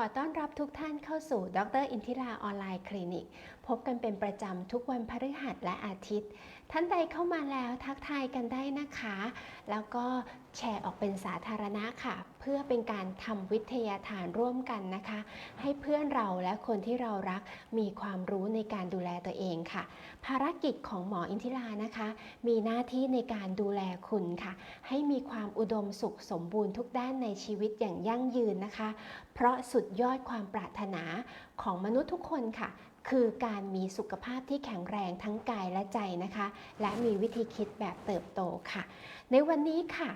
อต้อนรับทุกท่านเข้าสู่ดรอินทิราออนไลน์คลินิก พบกันเป็นประจำทุกวันพฤหัสและอาทิตย์ ท่านใดเข้ามาแล้วทักทายกันได้นะคะ แล้วก็แชร์ออกเป็นสาธารณะค่ะ เพื่อเป็นการทำวิทยาทานร่วมกันนะคะ ให้เพื่อนเราและคนที่เรารักมีความรู้ในการดูแลตัวเองค่ะ ภารกิจของหมออินทิรานะคะ มีหน้าที่ในการดูแลคุณค่ะ ให้มีความอุดมสุขสมบูรณ์ทุกด้านในชีวิตอย่างยั่งยืนนะคะ เพราะสุดยอดความปรารถนาของมนุษย์ทุกคนค่ะคือการมีสุขภาพที่แข็งแรงทั้งกายและใจนะคะ และมีวิธีคิดแบบเติบโตค่ะ ในวันนี้ค่ะ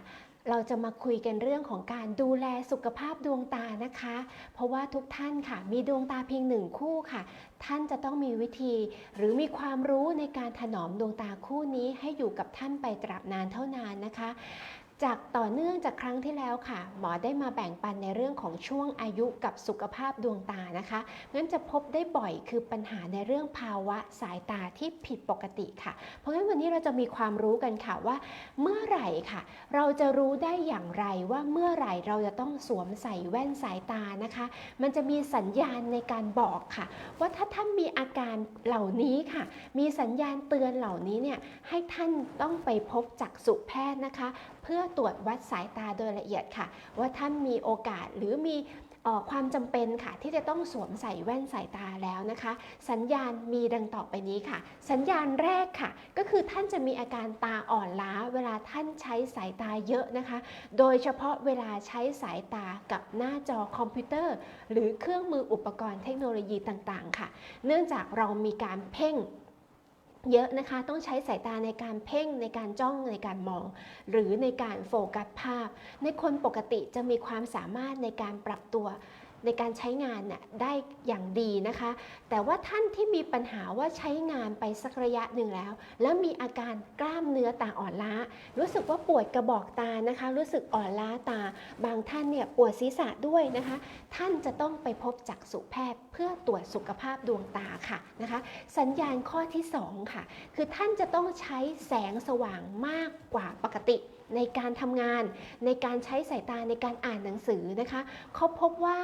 เราจะมาคุยกันเรื่องของการดูแลสุขภาพดวงตานะคะ เพราะว่าทุกท่านค่ะ มีดวงตาเพียงหนึ่งคู่ค่ะ ท่านจะต้องมีวิธี หรือมีความรู้ในการถนอมดวงตาคู่นี้ให้อยู่กับท่านไปตราบนานเท่านานนะคะ จากต่อเนื่องจากครั้งที่แล้วค่ะ หมอได้มาแบ่งปันในเรื่องของช่วงอายุกับสุขภาพดวงตานะคะงั้นจะพบได้บ่อยคือปัญหาในเรื่องภาวะสายตาที่ผิดปกติค่ะ เพราะงั้นวันนี้เราจะมีความรู้กันค่ะว่า เมื่อไหร่ค่ะ เราจะรู้ได้อย่างไรว่าเมื่อไหร่เราจะต้องสวมใส่แว่นสายตานะคะ มันจะมีสัญญาณในการบอกค่ะ ว่าถ้าท่านมีอาการเหล่านี้ค่ะ มีสัญญาณเตือนเหล่านี้เนี่ยให้ท่านต้องไปพบจักษุแพทย์นะคะ เพื่อตรวจวัดสายตาโดยละเอียดค่ะ ว่าท่านมีโอกาสหรือมีออความจำเป็นค่ะ ที่จะต้องสวมใส่แว่นสายตาแล้วนะคะ สัญญาณมีดังต่อไปนี้ค่ะ สัญญาณแรกค่ะ ก็คือท่านจะมีอาการตาอ่อนล้า เวลาท่านใช้สายตาเยอะนะคะ โดยเฉพาะเวลาใช้สายตากับหน้าจอคอมพิวเตอร์ หรือเครื่องมืออุปกรณ์เทคโนโลยีต่างๆ ค่ะ เนื่องจากเรามีการเพ่ง เยอะนะคะ ต้องใช้สายตาในการเพ่งในการจ้องในการมอง หรือในการโฟกัสภาพ ในคนปกติจะมีความสามารถในการปรับตัว ในการใช้งานน่ะได้อย่างดีนะคะ แต่ว่าท่านที่มีปัญหาว่าใช้งานไปสักระยะหนึ่งแล้ว แล้วมีอาการกล้ามเนื้อตาอ่อนล้า รู้สึกว่าปวดกระบอกตานะคะ รู้สึกอ่อนล้าตา บางท่านเนี่ยปวดศีรษะด้วยนะคะ ท่านจะต้องไปพบจักษุแพทย์ เพื่อตรวจสุขภาพดวงตาค่ะนะคะ สัญญาณข้อที่ 2 ค่ะ คือท่านจะต้องใช้แสงสว่างมากกว่าปกติ ในการทำงาน ในการใช้สายตาในการอ่านหนังสือนะคะเขาพบว่า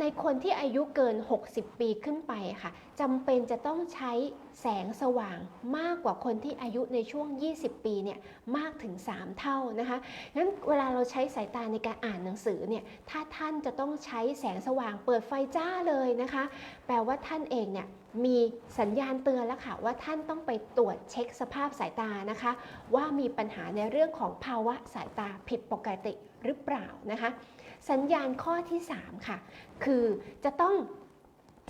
ในคนที่อายุเกิน 60 ปีขึ้นไปค่ะจำเป็นจะต้องใช้ แสงสว่างมากกว่าคนที่อายุในช่วง 20 ปีเนี่ยมากถึง 3 เท่านะคะงั้นเวลาเราใช้สายตาในการอ่านหนังสือเนี่ยถ้าท่านจะต้องใช้แสงสว่างเปิดไฟจ้าเลยนะคะ แปลว่าท่านเองเนี่ยมีสัญญาณเตือนแล้วค่ะว่าท่านต้องไปตรวจเช็คสภาพสายตานะคะ ว่ามีปัญหาในเรื่องของภาวะสายตาผิดปกติหรือเปล่านะคะ สัญญาณข้อที่ 3 ค่ะ คือจะต้อง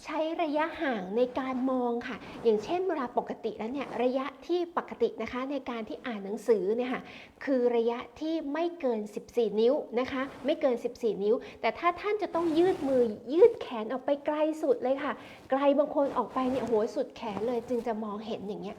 ใช้ระยะห่างในการมองค่ะ อย่างเช่นเวลาปกติแล้วเนี่ยระยะที่ปกตินะคะในการที่อ่านหนังสือเนี่ยค่ะคือระยะที่ไม่เกิน 14 นิ้วนะคะ ไม่เกิน 14 นิ้ว แต่ถ้าท่านจะต้องยืดมือยืดแขนออกไปไกลสุดเลยค่ะ ไกลบางคนออกไปเนี่ยโหสุดแขนเลยจึงจะมองเห็นอย่างเงี้ย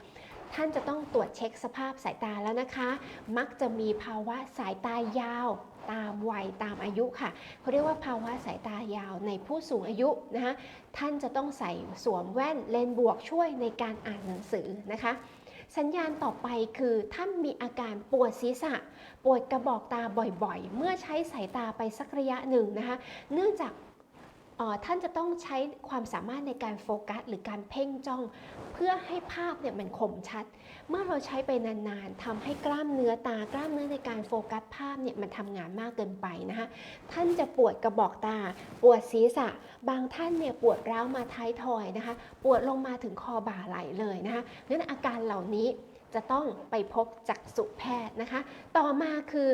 ท่านจะต้องตรวจเช็คสภาพสายตาแล้วนะคะ มักจะมีภาวะสายตายาว ตามวัยตามอายุค่ะเขาเรียกว่าภาวะสายตายาวในผู้สูงอายุนะคะท่านจะต้องใส่สวมแว่นเลนบวกช่วยในการอ่านหนังสือนะคะสัญญาณต่อไปคือท่านมีอาการปวดศีรษะ ปวดกระบอกตาบ่อยๆ เมื่อใช้สายตาไปสักระยะหนึ่งนะคะ เนื่องจาก ท่านจะต้องใช้ความสามารถในการโฟกัส หรือการเพ่งจ้อง เพื่อให้ภาพเนี่ยมันคมชัด เมื่อเราใช้ไปนานๆทำให้กล้ามเนื้อตากล้ามเนื้อในการโฟกัสภาพเนี่ยมันทำงานมากเกินไปนะคะท่านจะปวดกระบอกตา ปวดศีรษะ บางท่านเนี่ยปวดร้าวมาท้ายทอยนะคะ ปวดลงมาถึงคอบ่าไหลเลยนะคะนั้นอาการเหล่านี้จะต้องไปพบจักษุแพทย์นะคะ ต่อมาคือ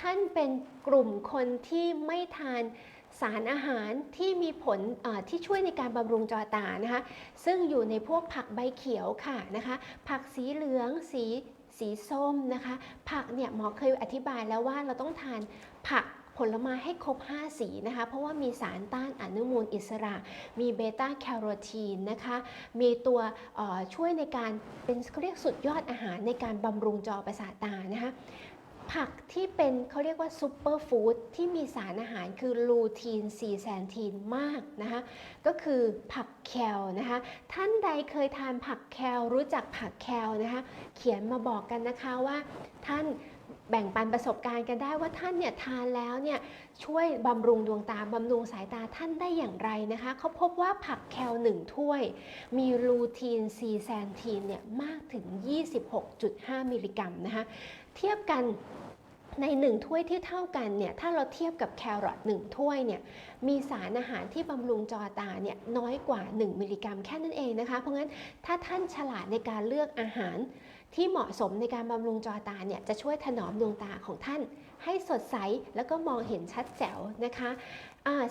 ท่านเป็นกลุ่มคนที่ไม่ทาน สารอาหารที่มีผลที่ช่วยในการบำรุงจอตานะคะ ซึ่งอยู่ในพวกผักใบเขียวค่ะนะคะ ผักสีเหลืองสีสีส้มนะคะ ผักเนี่ยหมอเคยอธิบายแล้วว่าเราต้องทานผักผลไม้ให้ครบ 5 สีนะคะ เพราะว่ามีสารต้านอนุมูลอิสระ มีเบต้าแคโรทีนนะคะ มีตัวช่วยในการเป็นเรียกสุดยอดอาหารในการบำรุงจอประสาทตานะคะ ผักที่เป็นเขาเรียกว่าซูเปอร์ฟู้ดที่มีสารอาหารคือลูทีนซีแซนทีนมากนะคะก็คือผักแคลนะคะท่านใดเคยทานผักแคลรู้จักผักแคลนะคะเขียนมาบอกกันนะคะว่าท่านแบ่งปันประสบการณ์กันได้ว่าท่านเนี่ยทานแล้วเนี่ยช่วยบำรุงดวงตาบำรุงสายตาท่านได้อย่างไรนะคะเขาพบว่าผักแคลหนึ่งถ้วย มีลูทีนซีแซนทีนเนี่ยมากถึง 26.5 มิลลิกรัมนะคะ เทียบกันใน 1 ถ้วยที่เท่ากันเนี่ยถ้าเราเทียบกับแครอท1ถ้วยเนี่ยมีสารอาหารที่บำรุงจอตาเนี่ยน้อยกว่า 1 มิลลิกรัมแค่นั้นเองนะคะ เพราะงั้นถ้าท่านฉลาดในการเลือกอาหารที่เหมาะสมในการบำรุงจอตาเนี่ยจะช่วยถนอมดวงตาของท่าน ให้สดใสแล้วก็มองเห็นชัดแจ๋วนะคะ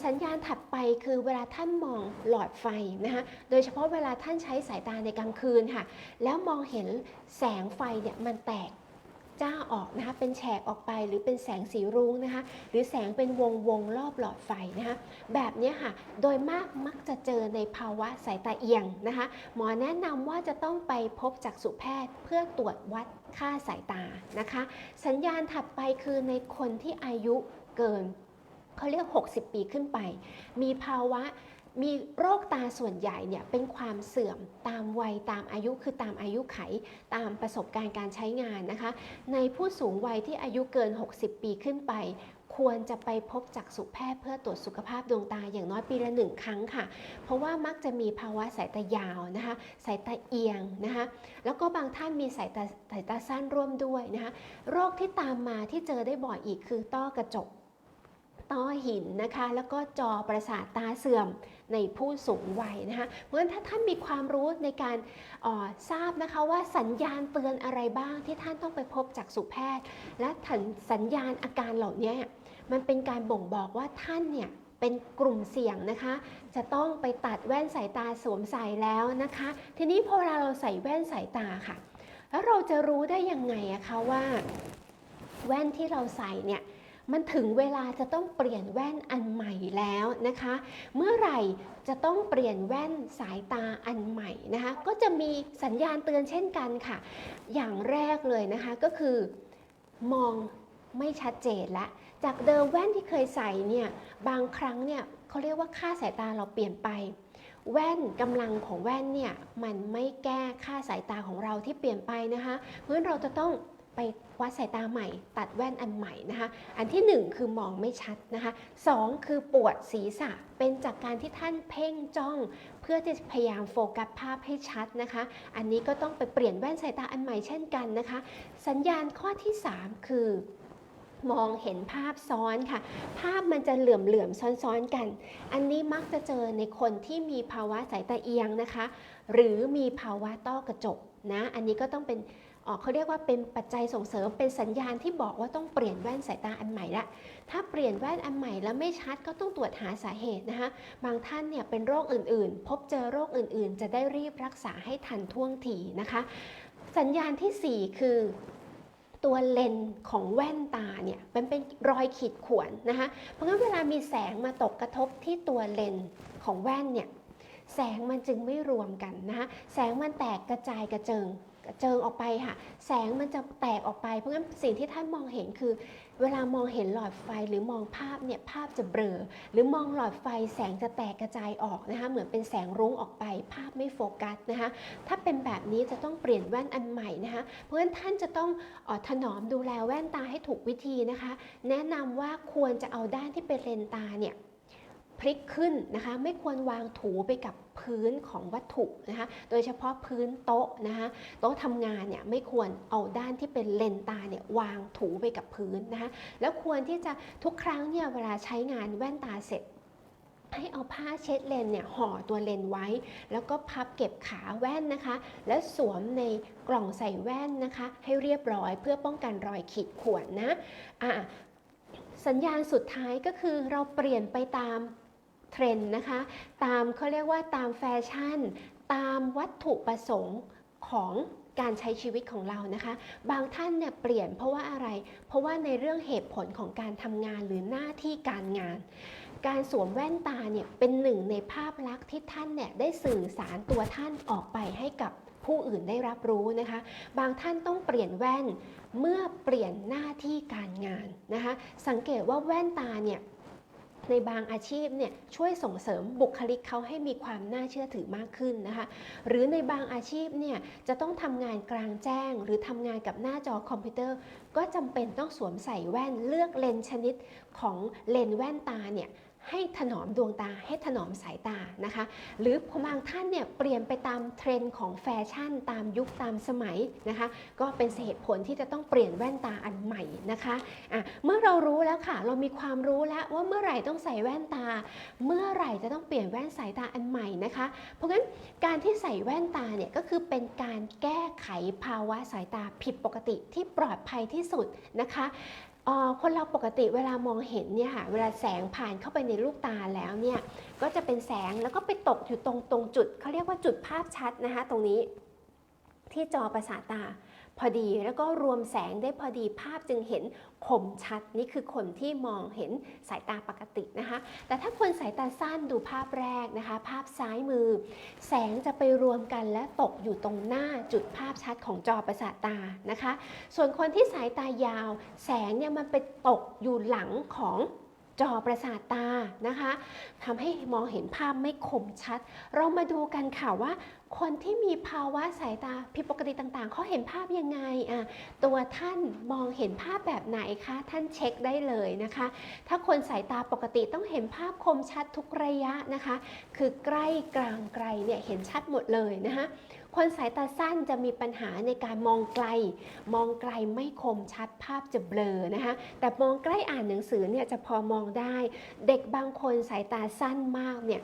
สัญญาณถัดไปคือเวลาท่านมองหลอดไฟนะคะโดยเฉพาะเวลาท่านใช้สายตาในกลางคืนค่ะ แล้วมองเห็นแสงไฟเนี่ยมันแตก จ้าออกนะคะเป็นแฉกออกไปหรือเป็นแสงสีรุ้งนะคะหรือแสงเป็นวงวงรอบหลอดไฟนะคะแบบนี้ค่ะโดยมากมักจะเจอในภาวะสายตาเอียงนะคะหมอแนะนำว่าจะต้องไปพบจักษุแพทย์เพื่อตรวจวัดค่าสายตานะคะ สัญญาณถัดไปคือในคนที่อายุเกินเขาเรียก 60 ปีขึ้นไป มีภาวะ มีโรคตาส่วนใหญ่เนี่ยเป็นความเสื่อมตามวัยตามอายุคือตามอายุไขตามประสบการณ์การใช้งานนะคะ ในผู้สูงวัยที่อายุเกิน 60 ปีขึ้นไป ควรจะไปพบจักษุแพทย์เพื่อตรวจสุขภาพดวงตาอย่างน้อยปีละหนึ่งครั้งค่ะ เพราะว่ามักจะมีภาวะสายตายาวนะคะสายตาเอียงนะคะแล้วก็บางท่านมีสายตาสายตาสั้นร่วมด้วยนะคะโรคที่ตามมาที่เจอได้บ่อยอีกคือต้อกระจก ต้อหินนะคะ แล้วก็จอประสาทตาเสื่อมในผู้สูงวัยนะคะ เพราะฉะนั้นถ้าท่านมีความรู้ในการออทราบนะคะว่าสัญญาณเตือนอะไรบ้างที่ท่านต้องไปพบจักษุแพทย์ และถันสัญญาณอาการเหล่านี้มันเป็นการบ่งบอกว่าท่านเนี่ยเป็นกลุ่มเสี่ยงนะคะ จะต้องไปตัดแว่นสายตาสวมใส่แล้วนะคะ ทีนี้พอเวลาเราใส่แว่นสายตาค่ะ แล้วเราจะรู้ได้ยังไงอะคะว่า แว่นที่เราใส่เนี่ย มันถึงเวลาจะต้องเปลี่ยนแว่นอันใหม่แล้วนะคะ เมื่อไหร่จะต้องเปลี่ยนแว่นสายตาอันใหม่นะคะ ก็จะมีสัญญาณเตือนเช่นกันค่ะ อย่างแรกเลยนะคะก็คือ มองไม่ชัดเจนละ จากเดิมแว่นที่เคยใส่เนี่ยบางครั้งเนี่ยเขาเรียกว่าค่าสายตาเราเปลี่ยนไปแว่นกำลังของแว่นเนี่ยมันไม่แก้ค่าสายตาของเราที่เปลี่ยนไปนะคะ เพราะฉะนั้นเราจะต้อง ไปวัดสายตาใหม่ ตัดแว่นอันใหม่นะคะ อันที่ 1 คือมองไม่ชัดนะคะสองคือปวดศีรษะเป็นจากการที่ท่านเพ่งจ้อง เพื่อที่จะพยายามโฟกัสภาพให้ชัดนะคะ อันนี้ก็ต้องไปเปลี่ยนแว่นสายตาอันใหม่เช่นกันนะคะ สัญญาณข้อที่ 3 คือมองเห็นภาพซ้อนค่ะ ภาพมันจะเหลื่อมเหลื่อมๆซ้อนๆกัน อันนี้มักจะเจอในคนที่มีภาวะสายตาเอียงนะคะ หรือมีภาวะต้อกระจกนะ อันนี้ก็ต้องเป็น เขาเรียกว่าเป็นปัจจัยส่งเสริมเป็นสัญญาณที่บอกว่าต้องเปลี่ยนแว่นสายตาอันใหม่ละ ถ้าเปลี่ยนแว่นอันใหม่แล้วไม่ชัดก็ต้องตรวจหาสาเหตุนะคะ บางท่านเนี่ยเป็นโรคอื่นๆ พบเจอโรคอื่นๆ จะได้รีบรักษาให้ทันท่วงทีนะคะ สัญญาณทีสี่4 คือตัวเลนของแว่นตาเนี่ยเป็นเป็นรอยขีดข่วนนะคะ เพราะงั้นเวลามีแสงมาตกกระทบที่ตัวเลนของแว่นเนี่ยแสงมันจึงไม่รวมกันนะคะแสงมันแตกกระจายกระเจิง ระเจิงออกไปค่ะ แสงมันจะแตกออกไป เพราะงั้นสิ่งที่ท่านมองเห็นคือ เวลามองเห็นหลอดไฟหรือมองภาพเนี่ยภาพจะเบลอหรือมองหลอดไฟแสงจะแตกกระจายออกนะคะเหมือนเป็นแสงรุ้งออกไป ภาพไม่โฟกัสนะคะถ้าเป็นแบบนี้จะต้องเปลี่ยนแว่นอันใหม่นะคะเพราะฉะนั้นท่านจะต้องออถนอมดูแลแว่นตาให้ถูกวิธีนะคะ แนะนำว่าควรจะเอาด้านที่เป็นเลนตาเนี่ยพลิกขึ้นนะคะไม่ควรวางถูไปกับ พื้นของวัตถุนะคะ โดยเฉพาะพื้นโต๊ะนะคะ โต๊ะทำงานเนี่ยไม่ควรเอาด้านที่เป็นเลนตาเนี่ยวางถูไปกับพื้นนะคะ แล้วควรที่จะทุกครั้งเนี่ยเวลาใช้งานแว่นตาเสร็จให้เอาผ้าเช็ดเลนเนี่ยห่อตัวเลนไว้ แล้วก็พับเก็บขาแว่นนะคะ แล้วสวมในกล่องใส่แว่นนะคะ ให้เรียบร้อยเพื่อป้องกันรอยขีดข่วนนะอะสัญญาณสุดท้ายก็คือเราเปลี่ยนไปตาม เทรนด์นะคะ ตามเขาเรียกว่าตามแฟชั่น ตามวัตถุประสงค์ของการใช้ชีวิตของเรานะคะ บางท่านเนี่ยเปลี่ยนเพราะว่าอะไร เพราะว่าในเรื่องเหตุผลของการทำงานหรือหน้าที่การงาน การสวมแว่นตาเนี่ยเป็นหนึ่งในภาพลักษณ์ที่ท่านเนี่ยได้สื่อสารตัวท่านออกไปให้กับผู้อื่นได้รับรู้นะคะ บางท่านต้องเปลี่ยนแว่นเมื่อเปลี่ยนหน้าที่การงานนะคะ สังเกตว่าแว่นตาเนี่ย ในบางอาชีพเนี่ยช่วยส่งเสริมบุคลิกเขาให้มีความน่าเชื่อถือมากขึ้นนะคะ หรือในบางอาชีพเนี่ยจะต้องทำงานกลางแจ้ง หรือทำงานกับหน้าจอคอมพิวเตอร์ ก็จำเป็นต้องสวมใส่แว่นเลือกเลนส์ชนิดของเลนส์แว่นตาเนี่ย ให้ถนอมดวงตา ให้ถนอมสายตานะคะ หรือบางท่านเนี่ยเปลี่ยนไปตามเทรนด์ของแฟชั่น ตามยุคตามสมัยนะคะ ก็เป็นเหตุผลที่จะต้องเปลี่ยนแว่นตาอันใหม่นะคะะเมื่อเรารู้แล้วค่ะ เรามีความรู้แล้วว่าเมื่อไหร่ต้องใส่แว่นตา เมื่อไหร่จะต้องเปลี่ยนแว่นสายตาอันใหม่นะคะ เพราะงั้นการที่ใส่แว่นตาเนี่ยก็คือเป็นการแก้ไขภาวะสายตาผิดปกติที่ปลอดภัยที่สุดนะคะ คนเราปกติเวลามองเห็นเนี่ยค่ะเวลาแสงผ่านเข้าไปในลูกตาแล้วเนี่ยก็จะเป็นแสงแล้วก็ไปตกอยู่ตรงตรงจุดเขาเรียกว่าจุดภาพชัดนะคะตรงนี้ที่จอประสาทตา พอดีแล้วก็รวมแสงได้พอดีภาพจึงเห็นคมชัดนี่คือคนที่มองเห็นสายตาปกตินะคะ แต่ถ้าคนสายตาสั้นดูภาพแรกนะคะ ภาพซ้ายมือ แสงจะไปรวมกันและตกอยู่ตรงหน้าจุดภาพชัดของจอประสาทตานะคะ ส่วนคนที่สายตายาว แสงเนี่ยมันไปตกอยู่หลังของ จอประสาทตานะคะทำให้มองเห็นภาพไม่คมชัด เรามาดูกันค่ะว่า คนที่มีภาวะสายตาผิดปกติต่างๆเขาเห็นภาพยังไงอะตัวท่านมองเห็นภาพแบบไหนคะท่านเช็คได้เลยนะคะ ถ้าคนสายตาปกติต้องเห็นภาพคมชัดทุกระยะนะคะ คือใกล้กลางไกลเนี่ยเห็นชัดหมดเลยนะคะ คนสายตาสั้นจะมีปัญหาในการมองไกล มองไกลไม่คมชัดภาพจะเบลอนะคะ แต่มองใกล้อ่านหนังสือเนี่ยจะพอมองได้ เด็กบางคนสายตาสั้นมากเนี่ย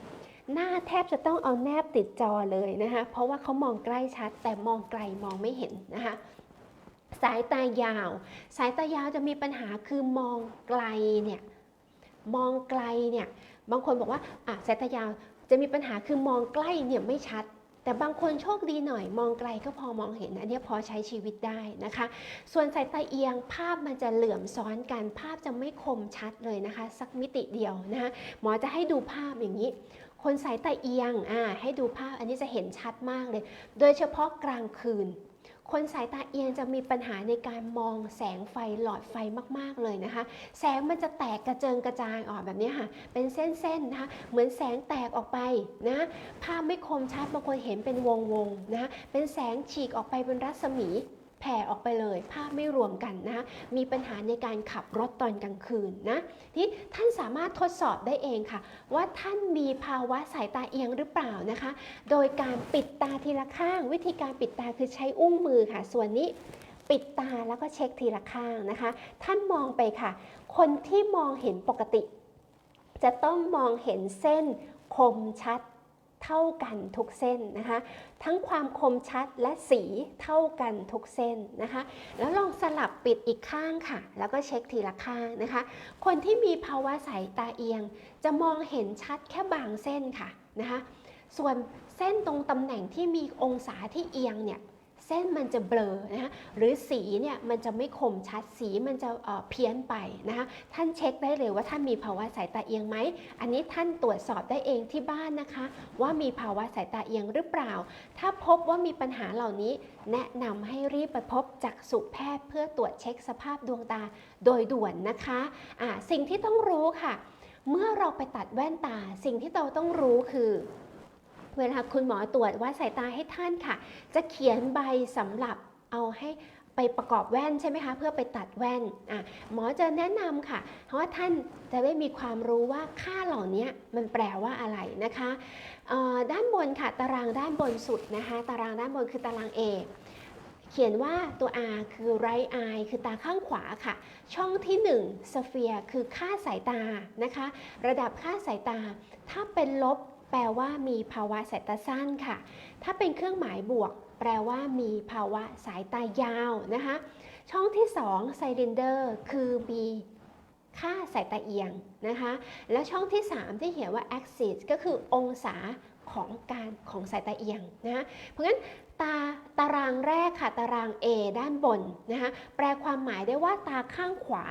หน้าแทบจะต้องเอาแนบติดจอเลยนะคะ เพราะว่าเขามองใกล้ชัด แต่มองไกลมองไม่เห็นนะคะสายตายาว สายตายาวจะมีปัญหาคือมองไกลเนี่ยมองไกลเนี่ยบางคนบอกว่าอะสายตายาวจะมีปัญหาคือมองใกล้เนี่ยไม่ชัด แต่บางคนโชคดีหน่อยมองไกลก็พอมองเห็นอันนี้พอใช้ชีวิตได้นะคะ ส่วนสายตาเอียงภาพมันจะเหลื่อมซ้อนกันภาพจะไม่คมชัดเลยนะคะ สักมิติเดียวนะคะหมอจะให้ดูภาพอย่างนี้ คนสายตาเอียงอ่าให้ดูภาพอันนี้จะเห็นชัดมากเลย โดยเฉพาะกลางคืน คนสายตาเอียงจะมีปัญหาในการมองแสงไฟหลอดไฟมาก ๆ เลยนะคะ แสงมันจะแตกกระเจิงกระจายออกแบบนี้ค่ะ เป็นเส้นๆนะคะเหมือนแสงแตกออกไปนะภาพไม่คมชัดบางคนเห็นเป็นวงวงๆนะคะเป็นแสงฉีกออกไปเป็นรัศมี แผ่ออกไปเลย ภาพไม่รวมกันนะคะมีปัญหาในการขับรถตอนกลางคืนนะที่ท่านสามารถทดสอบได้เองค่ะ ว่าท่านมีภาวะสายตาเอียงหรือเปล่านะคะ โดยการปิดตาทีละข้าง วิธีการปิดตาคือใช้อุ้งมือค่ะ ส่วนนี้ปิดตาแล้วก็เช็คทีละข้างนะคะ ท่านมองไปค่ะ คนที่มองเห็นปกติ จะต้องมองเห็นเส้นคมชัด เท่ากันทุกเส้นนะคะ ทั้งความคมชัดและสีเท่ากันทุกเส้นนะคะ แล้วลองสลับปิดอีกข้างค่ะ แล้วก็เช็คทีละข้างนะคะ คนที่มีภาวะสายตาเอียง จะมองเห็นชัดแค่บางเส้นค่ะนะคะ ส่วนเส้นตรงตำแหน่งที่มีองศาที่เอียงเนี่ย เส้นมันจะเบลอนะคะหรือสีเนี่ยมันจะไม่คมชัดสีมันจะเเพี้ยนไปนะคะท่านเช็คได้เลยว่าท่านมีภาวะสายตาเอียงไหม อันนี้ท่านตรวจสอบได้เองที่บ้านนะคะ ว่ามีภาวะสายตาเอียงหรือเปล่า ถ้าพบว่ามีปัญหาเหล่านี้ แนะนำให้รีบไปพบจักษุแพทย์ เพื่อตรวจเช็คสภาพดวงตาโดยด่วนนะคะอ่าสิ่งที่ต้องรู้ค่ะ เมื่อเราไปตัดแว่นตา สิ่งที่เราต้องรู้คือ เวลาคุณหมอตรวจวัดสายตาให้ท่านค่ะ จะเขียนใบสำหรับเอาให้ไปประกอบแว่นใช่ไหมคะ เพื่อไปตัดแว่นอะหมอจะแนะนำค่ะ เพราะว่าท่านจะได้มีความรู้ว่าค่าเหล่านี้มันแปลว่าอะไรนะคะอ่อด้านบนค่ะ ตารางด้านบนสุดนะคะ ตารางด้านบนคือตาราง A เขียนว่าตัว R คือ right eye คือตาข้างขวาค่ะ ช่องที่ 1 sphere คือค่าสายตานะคะ ระดับค่าสายตา ถ้าเป็นลบ แปลว่ามีภาวะสายตาสั้นค่ะ ถ้าเป็นเครื่องหมายบวก แปลว่ามีภาวะสายตายาวนะคะ ช่องที่2ไซลินเดอร์คือมีค่าสายตาเอียงนะคะ และช่องที่ 3 ที่เขียนว่า axis ก็คือองศาของการของสายตาเอียงนะคะเพราะงั้นตาตารางแรกค่ะ ตาราง A ด้านบนนะคะแปลความหมายได้ว่าตาข้างขวา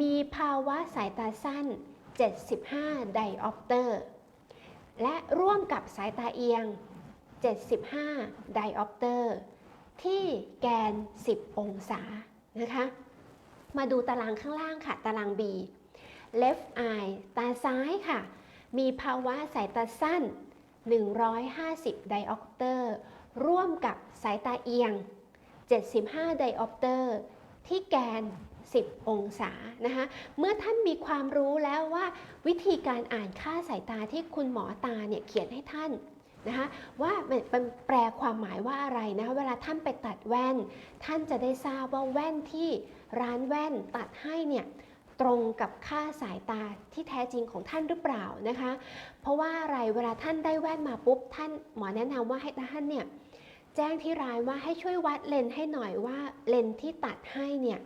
มีภาวะสายตาสั้น 75 ไดออปเตอร์ และร่วมกับสายตาเอียง 75 ไดออปเตอร์ ที่แกน 10 องศานะคะ มาดูตารางข้างล่างค่ะ ตาราง B left eye ตาซ้ายค่ะ มีภาวะสายตาสั้น 150 ไดออปเตอร์ ร่วมกับสายตาเอียง 75 ไดออปเตอร์ ที่แกน 10 องศานะคะเมื่อท่านมีความรู้แล้วว่าวิธีการอ่านค่าสายตาที่คุณหมอตาเนี่ยเขียนให้ท่านนะคะว่ามันแปลความหมายว่าอะไรนะคะเวลาท่านไปตัดแว่น ท่านจะได้ทราบว่าแว่นที่ร้านแว่นตัดให้เนี่ยตรงกับค่าสายตาที่แท้จริงของท่านหรือเปล่านะคะ เพราะว่าอะไรเวลาท่านได้แว่นมาปุ๊บท่านหมอแนะนำว่าให้ท่านเนี่ยแจ้งที่ร้านว่าให้ช่วยวัดเลนให้หน่อยว่าเลนที่ตัดให้เนี่ย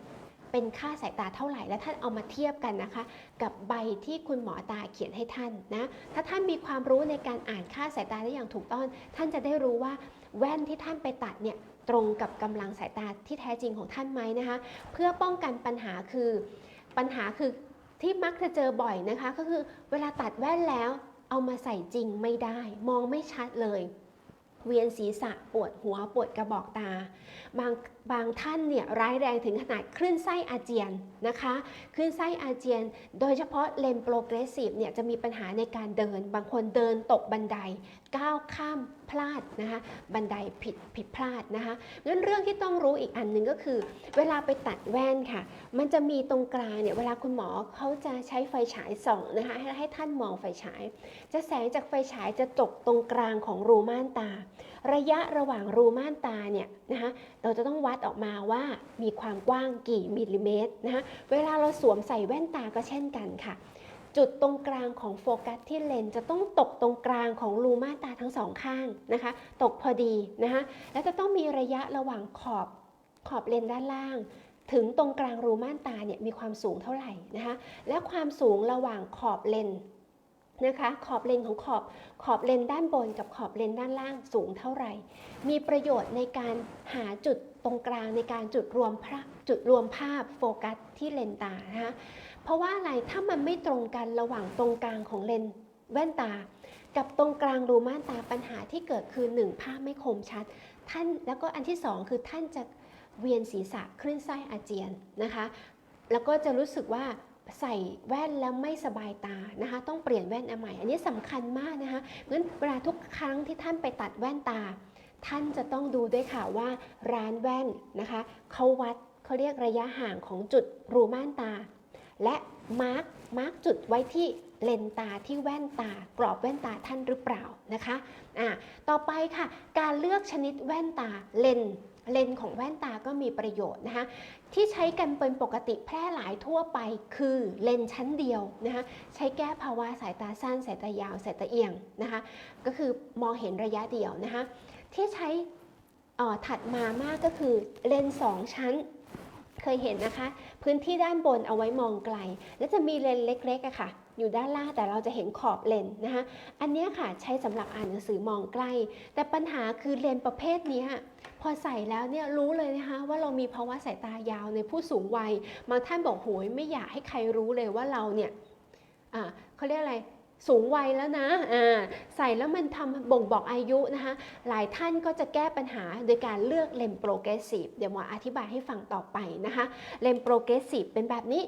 เป็นค่าสายตาเท่าไหร่ และท่านเอามาเทียบกันนะคะ กับใบที่คุณหมอตาเขียนให้ท่านนะถ้าท่านมีความรู้ในการอ่านค่าสายตาได้อย่างถูกต้อง ท่านจะได้รู้ว่าแว่นที่ท่านไปตัดเนี่ยตรงกับกำลังสายตาที่แท้จริงของท่านไหมนะคะ เพื่อป้องกันปัญหาคือปัญหาคือที่มักจะเจอบ่อยนะคะ ก็คือเวลาตัดแว่นแล้วเอามาใส่จริงไม่ได้ มองไม่ชัดเลย เวียนศีรษะปวดหัวปวดกระบอกตา บางบางท่านเนี่ยร้ายแรงถึงขนาดคลื่นไส้อาเจียนนะคะคลื่นไส้อาเจียน โดยเฉพาะเลนโปรเกรสซีฟเนี่ยจะมีปัญหาในการเดิน บางคนเดินตกบันไดก้าวข้ามพลาดนะคะบันไดผิดผิดพลาดนะคะงั้นเรื่องที่ต้องรู้อีกอันหนึ่งก็คือ เวลาไปตัดแว่นค่ะ มันจะมีตรงกลางเนี่ยเวลาคุณหมอเขาจะใช้ไฟฉายส่องนะคะให้ให้ท่านมองไฟฉาย จะแสงจากไฟฉายจะตกตรงกลางของรูม่านตา ระยะระหว่างรูม่านตาเนี่ยนะคะเราจะต้องวัดออกมาว่ามีความกว้างกี่มิลลิเมตรนะคะเวลาเราสวมใส่แว่นตาก็เช่นกันค่ะ จุดตรงกลางของโฟกัสที่เลนจะต้องตกตรงกลางของรูม่านตาทั้งสองข้างนะคะ ตกพอดีนะคะแล้วจะต้องมีระยะระหว่างขอบขอบเลนด้านล่าง ถึงตรงกลางรูม่านตาเนี่ยมีความสูงเท่าไหร่นะคะ และความสูงระหว่างขอบเลนนะคะขอบเลนของขอบขอบเลนด้านบนกับขอบเลนด้านล่างสูงเท่าไหร่ มีประโยชน์ในการหาจุดตรงกลางในการจุดรวมภาพจุดรวมภาพโฟกัสที่เลนตานะคะ เพราะว่าอะไรถ้ามันไม่ตรงกันระหว่างตรงกลางของเลนแว่นตา กับตรงกลางรูม่านตาปัญหาที่เกิดคือหนึ่งภาพไม่คมชัด ท่านแล้วก็อันที่สองคือท่านจะเวียนศีรษะคลื่นไส้อาเจียนนะคะ แล้วก็จะรู้สึกว่าใส่แว่นแล้วไม่สบายตานะคะ ต้องเปลี่ยนแว่นอันใหม่ อันนี้สำคัญมากนะคะงั้นเวลาทุกครั้งที่ท่านไปตัดแว่นตา ท่านจะต้องดูด้วยค่ะว่าร้านแว่นนะคะเขาวัดเขาเรียกระยะห่างของจุดรูม่านตา และมาร์กมาร์กจุดไว้ที่เลนตาที่แว่นตากรอบแว่นตาท่านหรือเปล่านะคะอ่าต่อไปค่ะ การเลือกชนิดแว่นตาเลนเลนของแว่นตาก็มีประโยชน์นะคะที่ใช้กันเป็นปกติแพร่หลายทั่วไปคือเลนชั้นเดียวนะคะใช้แก้ภาวะสายตาสั้น สายตายาว สายตาเอียงนะคะก็คือมองเห็นระยะเดียวนะคะที่ใช้อ่อถัดมามากก็คือเลนส์สองชั้น ยเห็นนะคะ พื้นที่ด้านบนเอาไว้มองไกล แล้วจะมีเลนส์เล็กๆอะค่ะ อยู่ด้านล่างแต่เราจะเห็นขอบเลนส์นะคะ อันนี้ค่ะใช้สำหรับอ่านหนังสือมองใกล้ แต่ปัญหาคือเลนส์ประเภทนี้พอใส่แล้วเนี่ยรู้เลยนะคะว่าเรามีภาวะสายตายาวในผู้สูงวัยบางท่านบอกโหยไม่อยากให้ใครรู้เลยว่าเราเนี่ยอ่าเขาเรียกอะไร สูงวัยแล้วนะอ่าใส่แล้วมันทำบ่งบอกอายุนะคะ หลายท่านก็จะแก้ปัญหาโดยการเลือกเลนโปรเกรสซีฟเดี๋ยวหมออธิบายให้ฟังต่อไปนะคะ เลนโปรเกรสซีฟเป็นแบบนี้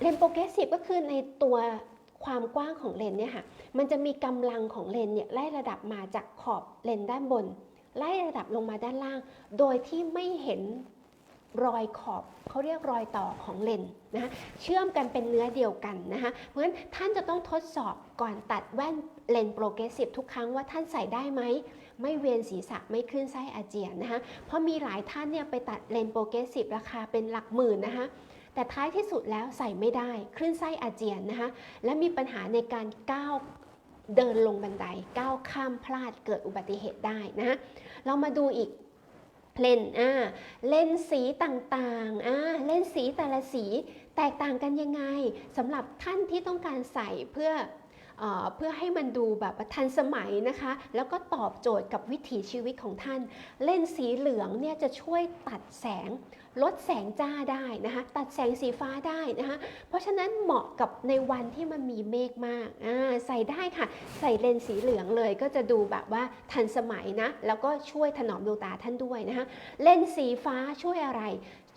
เลนโปรเกรสซีฟก็คือในตัวความกว้างของเลนเนี่ยค่ะ มันจะมีกำลังของเลนเนี่ยไล่ระดับมาจากขอบเลนด้านบน ไล่ระดับลงมาด้านล่าง โดยที่ไม่เห็นรอยขอบเขาเรียกรอยต่อของเลน นะคะเชื่อมกันเป็นเนื้อเดียวกันนะคะเพราะฉะนั้นท่านจะต้องทดสอบก่อนตัดแว่นเลนโปรเกรสซีฟทุกครั้งว่าท่านใส่ได้ไหม ไม่เวียนศีรษะไม่คลื่นไส้อาเจียนนะคะเพราะมีหลายท่านเนี่ยไปตัดเลนโปรเกรสซีฟราคาเป็นหลักหมื่นนะคะแต่ท้ายที่สุดแล้วใส่ไม่ได้คลื่นไส้อาเจียนนะคะและมีปัญหาในการก้าวเดินลงบันไดก้าวข้ามพลาดเกิดอุบัติเหตุได้นะะเรามาดูอีกเลนอ่าเลนสีต่างๆอ่าเลนสีแต่ละสี แตกต่างกันยังไงสำหรับท่านที่ต้องการใส่เพื่อเอเพื่อให้มันดูแบบทันสมัยนะคะ แล้วก็ตอบโจทย์กับวิถีชีวิตของท่าน เลนส์สีเหลืองเนี่ยจะช่วยตัดแสง ลดแสงจ้าได้นะคะ ตัดแสงสีฟ้าได้นะคะ เพราะฉะนั้นเหมาะกับในวันที่มันมีเมฆมาก ใส่ได้ค่ะ ใส่เลนส์สีเหลืองเลยก็จะดูแบบว่าทันสมัยนะ แล้วก็ช่วยถนอมดวงตาท่านด้วยนะคะ เลนส์สีฟ้าช่วยอะไร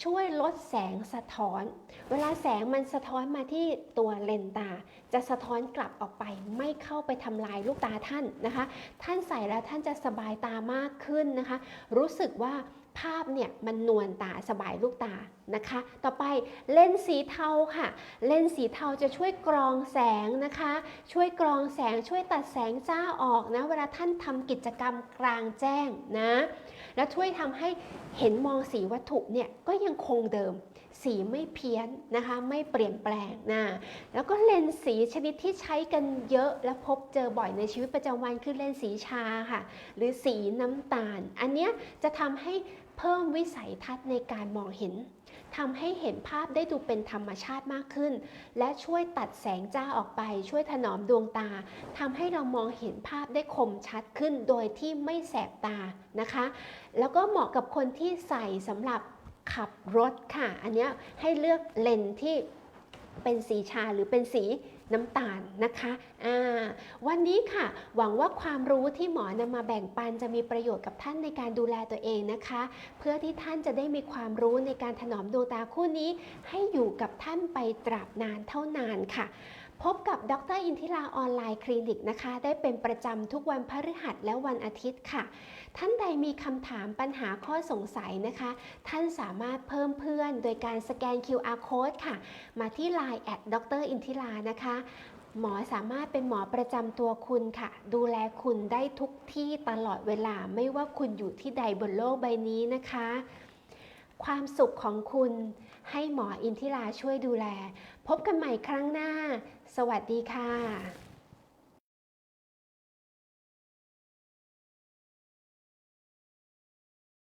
ช่วยลดแสงสะท้อน เวลาแสงมันสะท้อนมาที่ตัวเลนตา จะสะท้อนกลับออกไปไม่เข้าไปทำลายลูกตาท่านนะคะ ท่านใส่แล้วท่านจะสบายตามากขึ้นนะคะ รู้สึกว่าภาพเนี่ยมันนวลตาสบายลูกตานะคะ ต่อไปเลนสีเทาค่ะ เลนสีเทาจะช่วยกรองแสงนะคะ ช่วยกรองแสงช่วยตัดแสงจ้าออกนะ เวลาท่านทำกิจกรรมกลางแจ้งนะ และช่วยทำให้เห็นมองสีวัตถุเนี่ยก็ยังคงเดิม สีไม่เพี้ยนนะคะไม่เปลี่ยนแปลงนะแล้วก็เลนส์สีชนิดที่ใช้กันเยอะและพบเจอบ่อยในชีวิตประจำวันคือเลนส์สีชาค่ะ หรือสีน้ำตาล อันเนี้ยจะทำให้เพิ่มวิสัยทัศน์ในการมองเห็น ทำให้เห็นภาพได้ดูเป็นธรรมชาติมากขึ้น และช่วยตัดแสงจ้าออกไป ช่วยถนอมดวงตาทำให้เรามองเห็นภาพได้คมชัดขึ้น โดยที่ไม่แสบตานะคะ แล้วก็เหมาะกับคนที่ใส่สำหรับขับรถค่ะ อันนี้ให้เลือกเลนส์ที่เป็นสีชาหรือเป็นสี น้ำตาลนะคะอ่าวันนี้ค่ะ หวังว่าความรู้ที่หมอนำมาแบ่งปันจะมีประโยชน์กับท่านในการดูแลตัวเองนะคะ เพื่อที่ท่านจะได้มีความรู้ในการถนอมดวงตาคู่นี้ ให้อยู่กับท่านไปตราบนานเท่านานค่ะ พบกับดรอินทิราออนไลน์คลินิกนะคะ ได้เป็นประจำทุกวันพฤหัสและวันอาทิตย์ค่ะ ท่านใดมีคำถามปัญหาข้อสงสัยนะคะ ท่านสามารถเพิ่มเพื่อนโดยการสแกน QR code ค่ะ มาที่ Line แอดดรอินทิรานะคะ หมอสามารถเป็นหมอประจำตัวคุณค่ะ ดูแลคุณได้ทุกที่ตลอดเวลาไม่ว่าคุณอยู่ที่ใดบนโลกใบนี้นะคะ ความสุขของคุณให้หมออินทิราช่วยดูแล พบกันใหม่ครั้งหน้า สวัสดีค่ะ